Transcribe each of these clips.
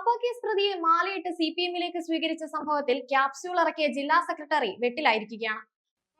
KAAPA case പ്രതിയെ മാലയിട്ട് C P എമ്മിലേക്ക് സ്വീകരിച്ച സംഭവത്തിൽ ക്യാപ്സ്യൂൾ ഇറക്കിയ ജില്ലാ സെക്രട്ടറി വെട്ടിലായിരിക്കുകയാണ്.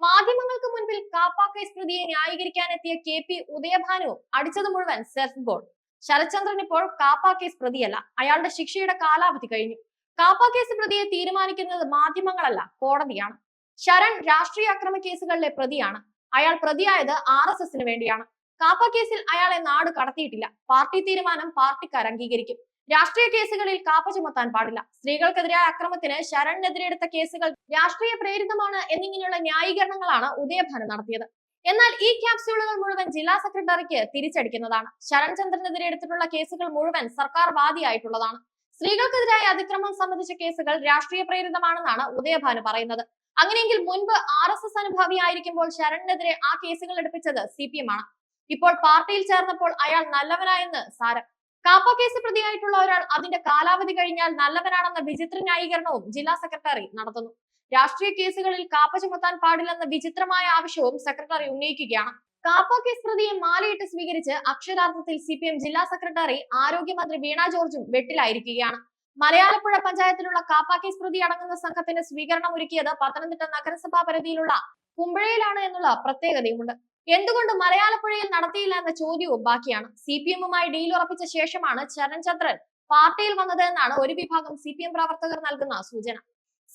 മാധ്യമങ്ങൾക്ക് മുൻപിൽ കാപ്പ കേസ് പ്രതിയെ ന്യായീകരിക്കാനെത്തിയ കെ പി ഉദയഭാനു അടിച്ചത് മുഴുവൻ സെർഫ് ബോർഡ് ശരത്ചന്ദ്രൻ ഇപ്പോൾ കാപ്പ കേസ് പ്രതിയല്ല അയാളുടെ ശിക്ഷയുടെ കാലാവധി കഴിഞ്ഞു. കാപ്പ കേസ് പ്രതിയെ തീരുമാനിക്കുന്നത് മാധ്യമങ്ങളല്ല കോടതിയാണ്. ശരൺ രാഷ്ട്രീയ അക്രമ കേസുകളിലെ പ്രതിയാണ്. അയാൾ പ്രതിയായത് ആർ എസ് എസിന് വേണ്ടിയാണ്. കാപ്പ കേസിൽ അയാളെ നാട് കടത്തിയിട്ടില്ല. പാർട്ടി തീരുമാനം പാർട്ടിക്കാർ അംഗീകരിക്കും. രാഷ്ട്രീയ കേസുകളിൽ കാപ്പ ചുമത്താൻ പാടില്ല. സ്ത്രീകൾക്കെതിരായ അക്രമത്തിന് ശരണിനെതിരെ എടുത്ത കേസുകൾ രാഷ്ട്രീയ പ്രേരിതമാണ് എന്നിങ്ങനെയുള്ള ന്യായീകരണങ്ങളാണ് ഉദയഭാനു നടത്തിയത്. എന്നാൽ ഈ ക്യാപ്സ്യൂളുകൾ മുഴുവൻ ജില്ലാ സെക്രട്ടറിക്ക് തിരിച്ചടിക്കുന്നതാണ്. ശരൺ ചന്ദ്രനെതിരെ എടുത്തിട്ടുള്ള കേസുകൾ മുഴുവൻ സർക്കാർ വാദിയായിട്ടുള്ളതാണ്. സ്ത്രീകൾക്കെതിരായ അതിക്രമം സംബന്ധിച്ച കേസുകൾ രാഷ്ട്രീയ പ്രേരിതമാണെന്നാണ് ഉദയഭാനു പറയുന്നത്. അങ്ങനെയെങ്കിൽ മുൻപ് ആർ എസ് എസ് അനുഭാവിയായിരിക്കുമ്പോൾ ശരണിനെതിരെ ആ കേസുകൾ എടുപ്പിച്ചത് സി പി എം ആണ്. ഇപ്പോൾ പാർട്ടിയിൽ ചേർന്നപ്പോൾ അയാൾ നല്ലവനായെന്ന് സാരം. കാപ്പ കേസ് പ്രതിയായിട്ടുള്ള ഒരാൾ അതിന്റെ കാലാവധി കഴിഞ്ഞാൽ നല്ലവനാണെന്ന വിചിത്ര ന്യായീകരണവും ജില്ലാ സെക്രട്ടറി നടത്തുന്നു. രാഷ്ട്രീയ കേസുകളിൽ കാപ്പ ചുമത്താൻ പാടില്ലെന്ന വിചിത്രമായ ആവശ്യവും സെക്രട്ടറി ഉന്നയിക്കുകയാണ്. കാപ്പ കേസ് പ്രതിയെ മാലയിട്ട് സ്വീകരിച്ച് അക്ഷരാർത്ഥത്തിൽ സി പി എം ജില്ലാ സെക്രട്ടറി ആരോഗ്യമന്ത്രി വീണ ജോർജും വെട്ടിലായിരിക്കുകയാണ്. മലയാളപ്പുഴ പഞ്ചായത്തിലുള്ള കാപ്പ കേസ് പ്രതി അടങ്ങുന്ന സംഘത്തിന് സ്വീകരണം ഒരുക്കിയത് പത്തനംതിട്ട നഗരസഭാ പരിധിയിലുള്ള കുമ്പഴയിലാണ് എന്നുള്ള പ്രത്യേകതയുമുണ്ട്. എന്തുകൊണ്ട് മലയാളപ്പുഴയിൽ നടത്തിയില്ല എന്ന ചോദ്യവും ബാക്കിയാണ്. സി പി എമ്മുമായി ഡീൽ ഉറപ്പിച്ച ശേഷമാണ് ചരൺചന്ദ്രൻ പാർട്ടിയിൽ വന്നത് എന്നാണ് ഒരു വിഭാഗം സി പി എം പ്രവർത്തകർ നൽകുന്ന സൂചന.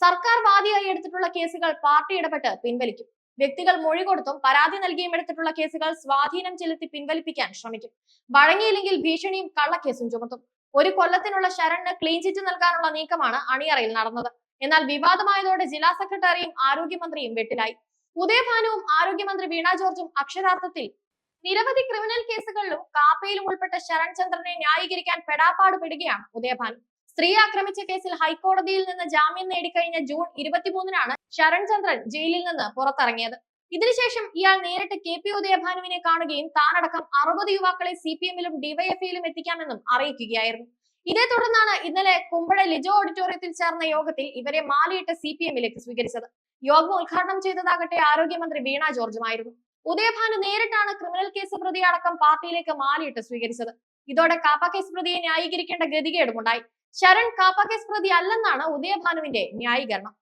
സർക്കാർ വാദിയായി എടുത്തിട്ടുള്ള കേസുകൾ പാർട്ടി ഇടപെട്ട് പിൻവലിക്കും. വ്യക്തികൾ മൊഴി കൊടുത്തും പരാതി നൽകിയും എടുത്തിട്ടുള്ള കേസുകൾ സ്വാധീനം ചെലുത്തി പിൻവലിപ്പിക്കാൻ ശ്രമിക്കും. വഴങ്ങിയില്ലെങ്കിൽ ഭീഷണിയും കള്ളക്കേസും ചുമത്തും. ഒരു കൊല്ലത്തിനുള്ള ശരണിന് ക്ലീൻ ചിറ്റ് നൽകാനുള്ള നീക്കമാണ് അണിയറയിൽ നടന്നത്. എന്നാൽ വിവാദമായതോടെ ജില്ലാ സെക്രട്ടറിയും ആരോഗ്യമന്ത്രിയും വെട്ടിലായി. ഉദയഭാനുവും ആരോഗ്യമന്ത്രി വീണ ജോർജും അക്ഷരാർത്ഥത്തിൽ നിരവധി ക്രിമിനൽ കേസുകളിലും കാപ്പയിലും ഉൾപ്പെട്ട ശരൺ ചന്ദ്രനെ ന്യായീകരിക്കാൻ പെടാപ്പാട് പെടുകയാണ് ഉദയഭാനു. സ്ത്രീ ആക്രമിച്ച കേസിൽ ഹൈക്കോടതിയിൽ നിന്ന് ജാമ്യം നേടിക്കഴിഞ്ഞ ജൂൺ ഇരുപത്തിമൂന്നിനാണ് ശരൺ ചന്ദ്രൻ ജയിലിൽ നിന്ന് പുറത്തിറങ്ങിയത്. ഇതിനുശേഷം ഇയാൾ നേരിട്ട് കെ പി ഉദയഭാനുവിനെ കാണുകയും താനടക്കം അറുപത് യുവാക്കളെ സി പി എമ്മിലും ഡിവൈഎഫ്ഐയിലും എത്തിക്കാമെന്നും അറിയിക്കുകയായിരുന്നു. ഇതേ തുടർന്നാണ് ഇന്നലെ കുമ്പഴ ലിജോ ഓഡിറ്റോറിയത്തിൽ ചേർന്ന യോഗത്തിൽ ഇവരെ മാലയിട്ട് സി പി എമ്മിലേക്ക് സ്വീകരിച്ചത്. യോഗം ഉദ്ഘാടനം ചെയ്തതാകട്ടെ ആരോഗ്യമന്ത്രി വീണ ജോർജുമായിരുന്നു ഉദയഭാനു നേരിട്ടാണ് ക്രിമിനൽ കേസ് പ്രതി അടക്കം പാർട്ടിയിലേക്ക് മാലയിട്ട് സ്വീകരിച്ചത്. ഇതോടെ കാപ്പ കേസ് പ്രതിയെ ന്യായീകരിക്കേണ്ട ഗതികേടുമുണ്ടായി. ശരൺ കാപ്പ കേസ് പ്രതി അല്ലെന്നാണ് ഉദയഭാനുവിന്റെ ന്യായീകരണം.